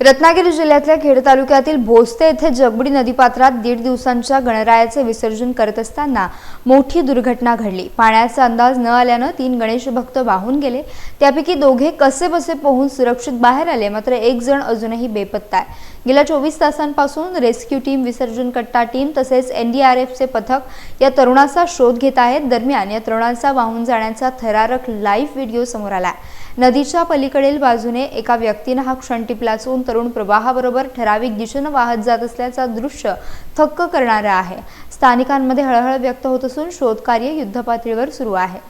रत्नागिरी जिल्ह्यातल्या खेड तालुक्यातील भोसते येथे जगबुडी नदीपात्रात दीड दिवसांच्या गणरायाचे विसर्जन करत असताना मोठी दुर्घटना घडली. पाण्याचा अंदाज न आल्यानं तीन गणेश भक्त वाहून गेले. त्यापैकी दोघे कसे बसे पोहून सुरक्षित बाहेर आले. मात्र एक जण अजूनही बेपत्ता आहे. गेल्या चोवीस तासांपासून रेस्क्यू टीम विसर्जन कट्टा टीम तसेच एनडीआरएफचे पथक या तरुणाचा शोध घेत आहेत. दरम्यान या तरुणाचा वाहून जाण्याचा थरारक लाईव्ह व्हिडिओ समोर आला नदीच्या पलीकडील बाजूने एका व्यक्तीनं हा क्षण टिपला असून तरुण प्रवाहाबरोबर ठराविक दिशेनं वाहत जात असल्याचा दृश्य थक्क करणारं आहे स्थानिकांमध्ये हळहळ व्यक्त होत असून शोधकार्य युद्धपातळीवर सुरू आहे